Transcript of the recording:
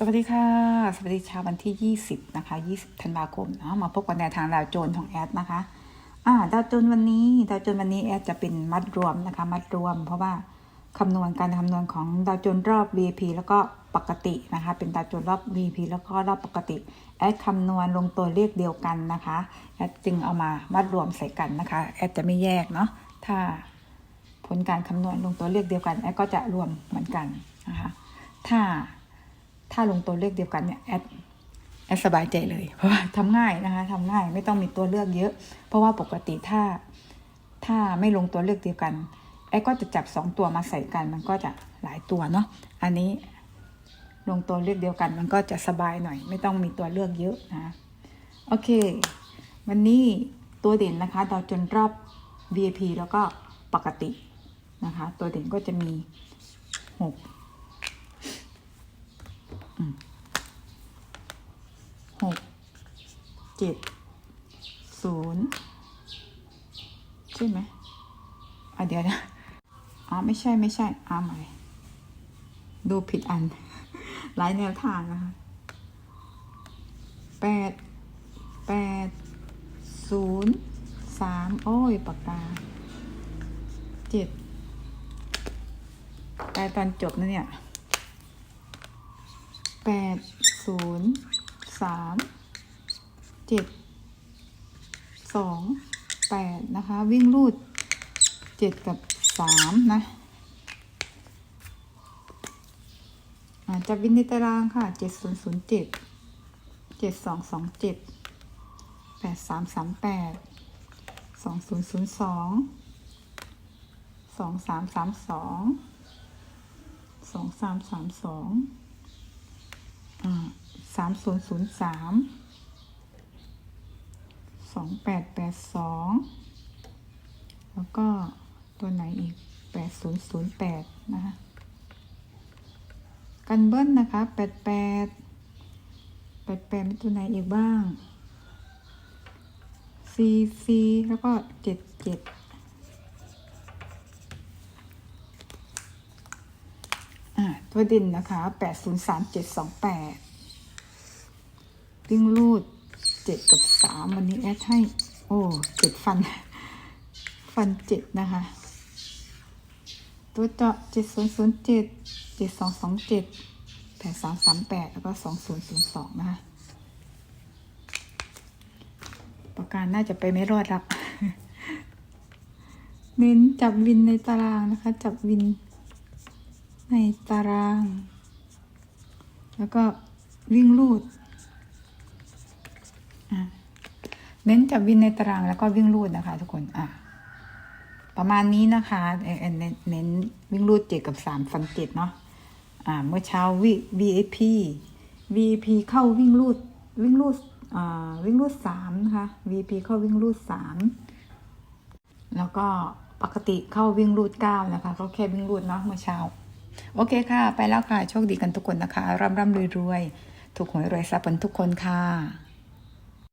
สวัสดีค่ะ สวัสดีเช้าวันที่ 20 นะคะ 20 ธันวาคมเนาะมาพบกันในทางดาวโจนของแอดนะคะอ่าดาวโจนวันนี้ดาวโจนวันนี้แอดจะเป็นมัดรวมนะคะ มัดรวม เพราะว่าคำนวณการคำนวณของดาวโจนรอบ VP แล้วก็ปกตินะคะ เป็นดาวโจนรอบ VP แล้วก็รอบปกติแอดคำนวณลงตัวเลขเดียวกันนะคะแอดจึงเอามามัดรวมใส่กันนะคะแอดจะไม่แยกเนาะถ้าผลการคำนวณลงตัวเลขเดียวกันแอดก็จะรวมเหมือนกันนะคะถ้า ถ้าลงตัวเลขเดียวกันเนี่ยแอดแอดสบายใจเลย เพราะว่าทำง่ายนะคะทำง่ายไม่ต้องมีตัวเลือกเยอะ เพราะว่าปกติถ้าถ้าไม่ลงตัวเลขเดียวกันแอดก็จะจับสองตัวมาใส่กัน มันก็จะหลายตัวเนาะอันนี้ลงตัวเลขเดียวกัน มันก็จะสบายหน่อย ไม่ต้องมีตัวเลือกเยอะนะโอเค วันนี้ตัวเด่นนะคะดาวจนรอบ VIP แล้วก็ปกตินะคะ ตัวเด่นก็จะมีหก หกเจ็ดศูนย์ใช่ไหมอะเดี๋ยวนะอ๋อไม่ใช่ไม่ใช่อ่าใหม่ดูผิดอัน หลายแนวทางนะคะแปดแปดศูนย์สามโอ้ยปากกาเจ็ดแต่ตอนจบนะเนี่ย แปดศูนย์สามเจ็ดสองแปดนะคะ วิ่งรูดเจ็ดกับสามนะอ่าจะวินในตารางค่ะเจ็ดศูนย์ศูนย์เจ็ดเจ็ดสองสองเจ็ดแปดสามสามแปดสองศูนย์ศูนย์สองสองสามสามสองสองสามสามสอง สามศูนย์ศูนย์สามสองแปดแปดสองแล้วก็ตัวไหนอีกแปดศูนย์ศูนย์แปดนะคะกันเบิ้ลนะคะแปดแปดแปดแปดมีตัวไหนอีกบ้างซีซีแล้วก็เจ็ดเจ็ดอ่า ตัวด่นนะคะแปดศูนย์สามเจ็ดสองแปดวิ่งรูดเจ็ดกับสามวันนี้แอดให้ โอ้เจ็ดฟัน ฟันเจ็ดนะคะ ตัวเจาะเจ็ดศูนย์ศูนย์เจ็ดเจ็ดสองสองเจ็ดแปดสามสามแปดแล้วก็สองศูนย์ศูนย์สองนะคะประการน่าจะไปไม่รอดแล้วเน้นจับวินในตารางนะคะ จับวิน ในตาราง แล้วก็วิ่งลูดอะเน้นจับวินในตารางแล้วก็วิ่งรูดนะคะ ทุกคนอะประมาณนี้นะคะเออเน้นเน้นวิ่งรูดเจ็ดกับสามฟันเจ็ดเนาะอ่าเมื่อเช้าวิ VIP VIP เข้าวิ่งรูดวิ่งรูดอ่าวิ่งรูดสามนะคะ VIP เข้าวิ่งรูดสามแล้วก็ปกติเข้าวิ่งรูดเก้านะคะเขาแค่วิ่งรูดเนาะเมื่อเช้า โอเคค่ะ ไปแล้วค่ะ โชคดีกันทุกคนนะคะ ร่ำร่ำรวยรวยถูกหวยรวยทรัพย์กันทุกคนค่ะ